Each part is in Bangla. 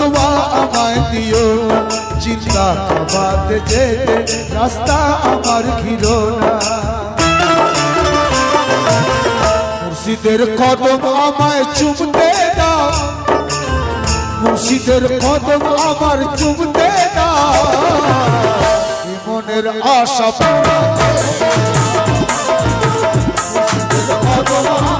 ফতোয়া আমায় দিও। চিন্তা খাবাতে যেতে রাস্তা আমার ঘিরো না। মুর্শিদের কদম আমায় চুমতে দাও। মুর্শিদের কদম আমার চুমতে দাও। মনের আশা পূরণ কদম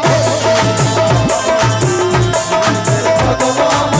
কদম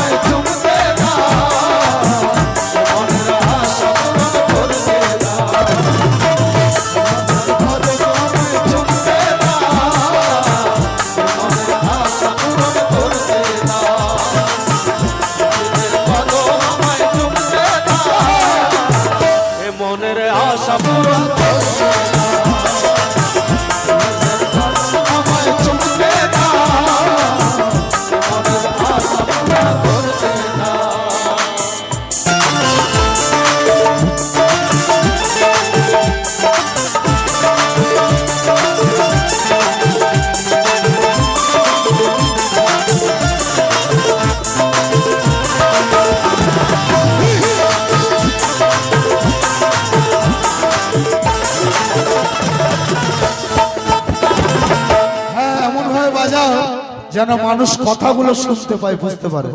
যেন মানুষ কথাগুলো শুনতে পায় বুঝতে পারে।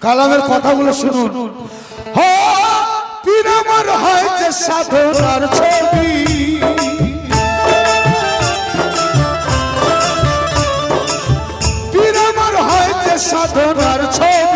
কালামের কথাগুলো শুনুন। হো, পীর আমার হয়েছে সাধনার ছবি। সাধনার ছবি।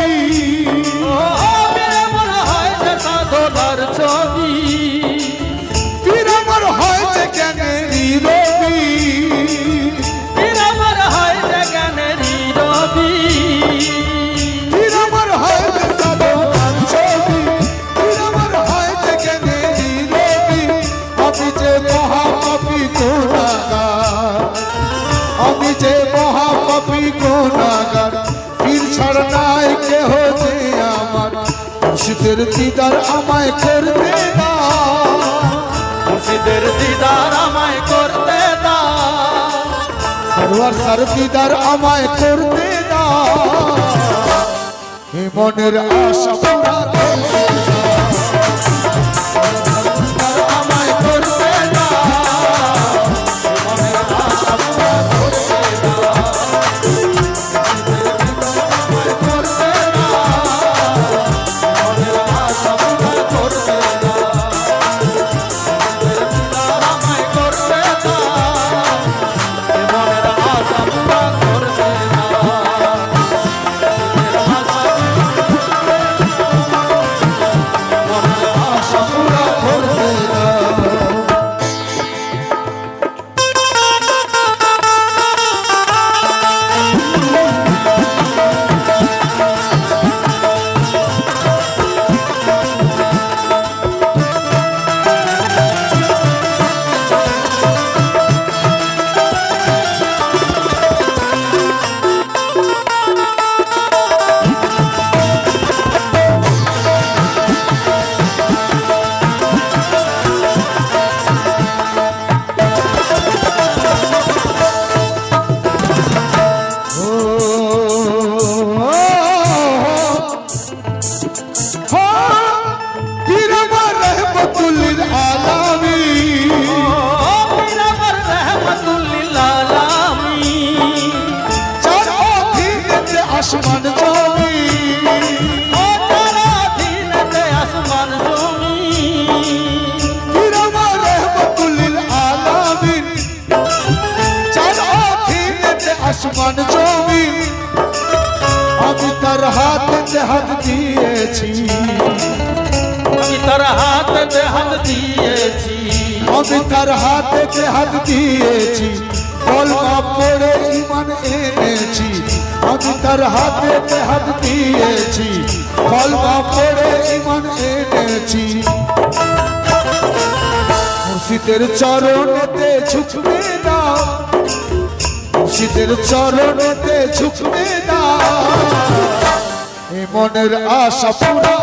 দিদার আমায় করতে না মুর্শিদের দিদার আমায় করতে দাও সরোয়ার সর দিদার আমায় করতে দাও হে মনের আশা পুরা করতে হাত দিয়েছি আমি তার হাতে হাত দিয়েছি পড়ে ইমান এনেছি আমি তার হাতে হাত দিয়েছি কলমা পড়ে ইমান এনেছি মুর্শিদের চরণেতে ঝুঁকবে না মুর্শিদের চরণেতে ঝুঁকবে না মনের আশা পুরা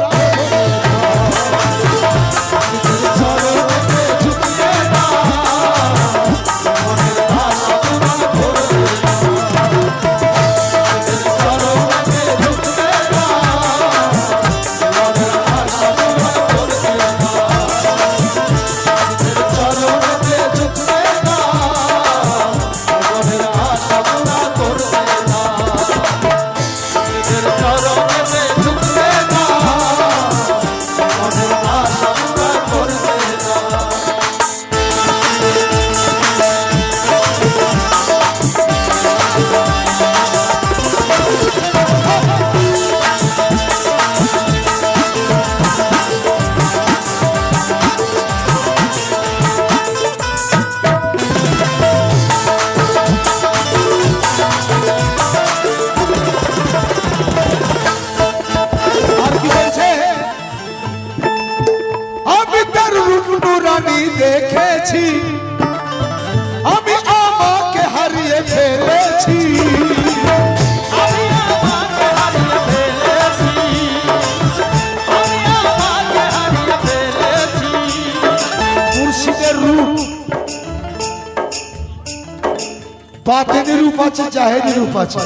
বাতেনি রূপ আছে জাহেরি রূপ আছে।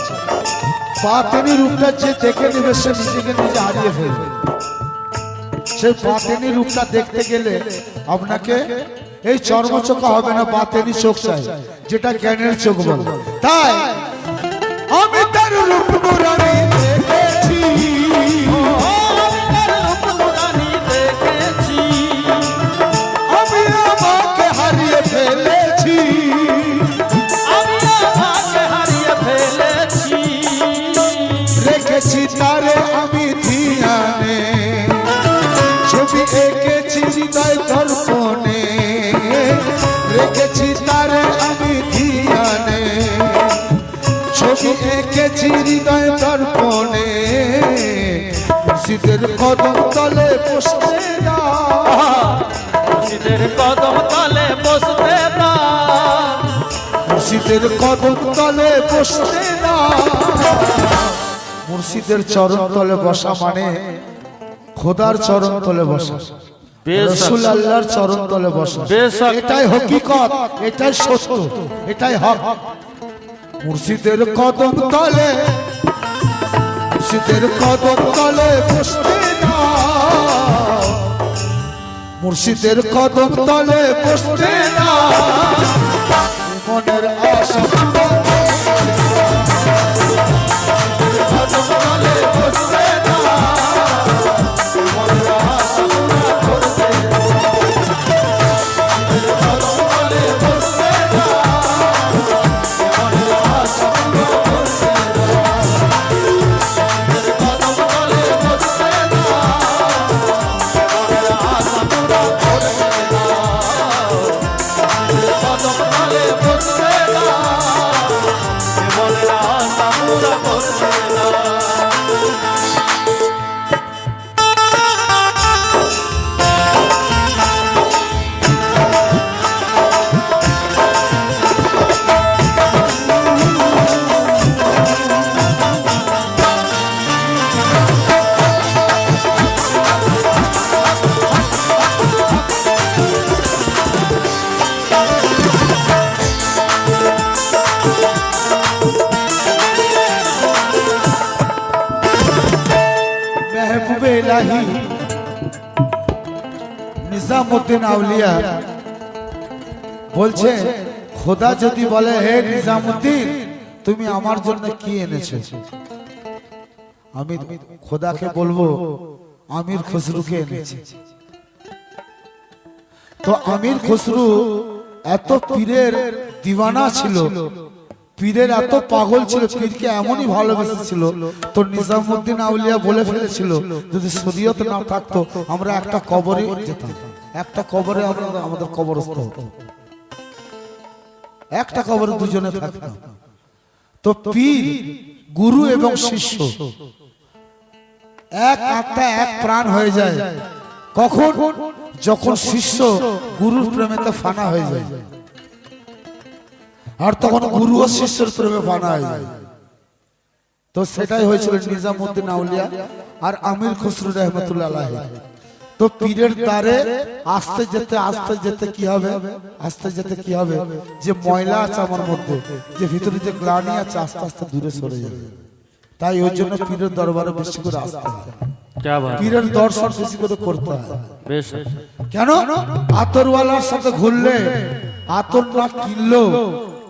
পাতিনি রূপটা যে দেখে নেবে, সে নিজেকে নিজে হারিয়ে ফেলবে। সেই বাতেনি রূপটা দেখতে গেলে আপনাকে এই চর্মচোখ হবে না, বাতেনি চোখ চাই, যেটা জ্ঞানের চোখ বলে। তাই আমি তার রূপ হৃদয় শীতের কদম তলে বসতে না মুর্শিদের কদম তলে বসবে না মুর্শিদের কদম তলে বসতে না মুর্শিদের চরণ তলে বসা মানে খোদার চরণ তলে বসা। রসুল আল্লাহর চরণ তলে বসা। এটাই হকিকত এটাই সত্য এটাই হক। মুর্শিদের কদম তলে, মুর্শিদের কদম তলে বসতে না মুর্শিদের কদম তলে বসতে না মনের আশা কদম নিজামুদ্দিন আউলিয়া বলছে, খোদা যদি বলে, হে নিজামুদ্দিন, তুমি আমার জন্য কি এনেছো? আমি খোদাকে বলব, আমির খসরুকে এনেছি। তো আমির খসরু এত পীরের দিওয়ানা ছিল, পীরের এত পাগল ছিল, পীরকে এমনই ভালোবেসেছিল, তো নিজামুদ্দিন আউলিয়া বলে ফেলেছিল, যদি শরীয়ত না থাকতো, আমরা একটা কবরে যেতাম। একটা কবরে আমাদের কবরস্থ। হতো একটা কবরে দুজনে থাকতাম। তো পীর, গুরু এবং শিষ্য। এক আত্মা এক প্রাণ হয়ে যায়। কখন? যখন শিষ্য গুরুর প্রেমেতে ফানা হয়ে যায়। আর তখন গুরু ও শিষ্যের প্রেমে ফানা হয়ে যায়। তো সেটাই হয়েছিল নিজামুদ্দিন আউলিয়া আর আমির খসরু রহমতুল্লাহ। তো পীরের দ্বারে আসতে যেতে আসতে যেতে কি হবে? আসতে যেতে কি হবে? যে ময়লা আছে আমার মধ্যে যে ভিতরে যে গ্লানি আছে আস্তে আস্তে দূরে সরে যাবে। তাই ওই জন্য পীরের দরবারে বেশি করে আসতে হবে পীরের দর্শন বেশি করে করতে কেন? আতরওয়ালার সাথে ঘুরলে আতর না কিনলেও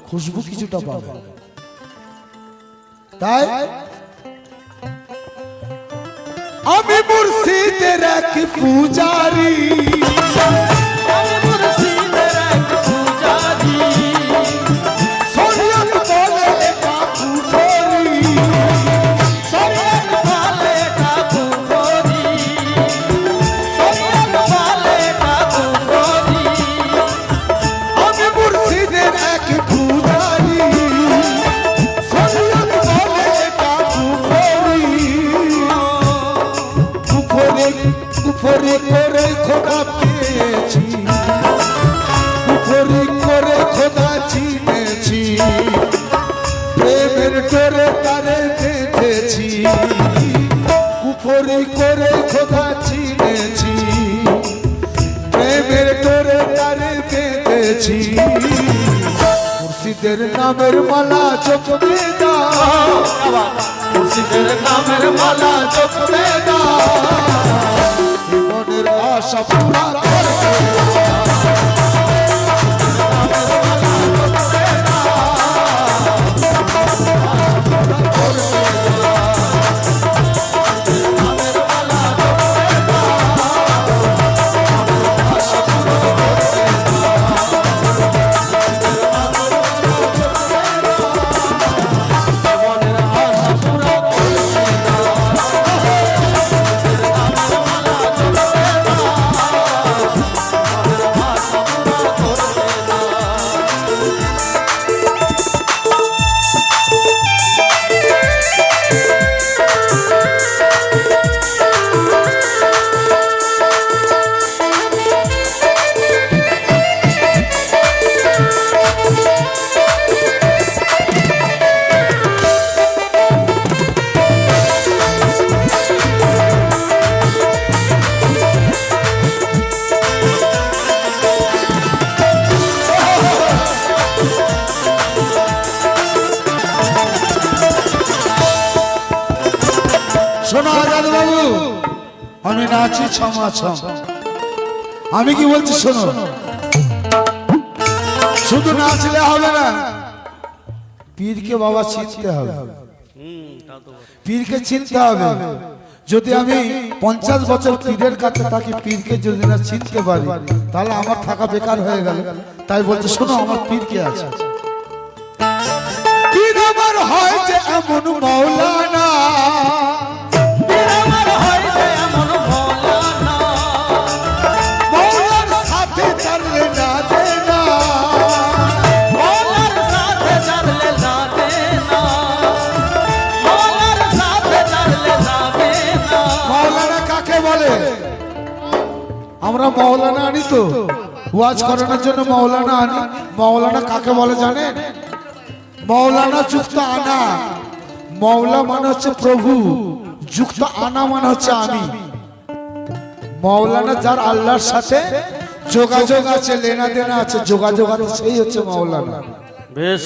খুশবু কিছুটা পাবে। তাই আমি মুর্শিদের এক পূজারি? মুর্শিদের নামের মালা চোখে দাও। মুর্শিদের নামের মালা চোখে জীবনের আশা পুরা শোনো আজাদ বাবু। আমি নাচি ছমা ছম আমি কি বলছি শোনো? শুধু নাচলে হবে না পীরকে বাবা চিনতে হবে। পীরকে চিনতে হবে। যদি আমি পঞ্চাশ বছর পীরের কাছে থাকি পীরকে যদি না চিনতে পারি তাহলে আমার থাকা বেকার হয়ে গেল। তাই বলছে শোনো আমার পীরকে আছে? পীর আমার হয় যে এমন মৌলানা। আমরা মৌলানা আনি তো। ওয়াজ করানোর জন্য মৌলানা আনি। মাওলানা কাকে বলে জানেন? মৌলানা যুক্ত আনা। মৌলা মানে হচ্ছে প্রভু। যুক্ত আনা মানে হচ্ছে আমি। মৌলানা যার আল্লাহর সাথে যোগাযোগ আছে লেনা দেনা আছে যোগাযোগ আছে সেই হচ্ছে মৌলানা বেশ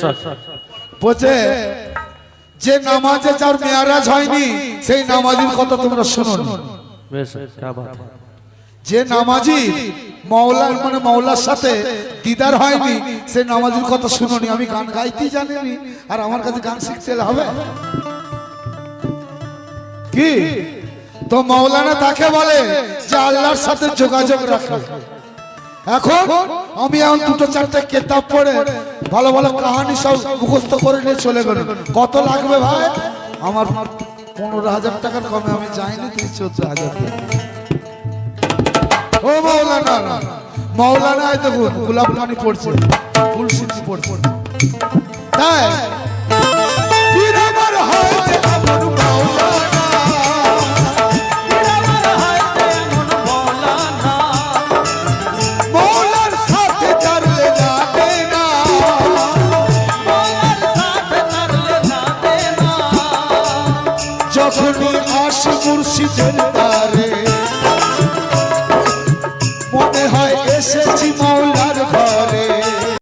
যে নামাজে যার মেয়ারাজ হয়নি সেই নামাজের কথা তোমরা শুনুন। বেশ যে নামাজি মাওলার মানে মাওলার সাথে দিদার হয়নি সে নামাজির কথা শুনুনি আমি গান গাইতেই জানিনি আর আমার কাছে গান শিখতে হবে? কি? তো মাওলানা তাকে বলে যে আল্লাহর সাথে যোগাযোগ রাখা। এখন আমি এখন দুটো চারটে কেতাব পড়ে ভালো ভালো কাহানি সব মুখস্থ করে নিয়ে চলে গেল কত লাগবে ভাই? আমার পনেরো হাজার টাকার কমে আমি যাইনি তুই চোদ্দ হাজার টাকা। ও মৌলানা এই দেখুন গোলাপ পানি পড়ছে ফুল সিদ্ধি পড়ছে। তাই?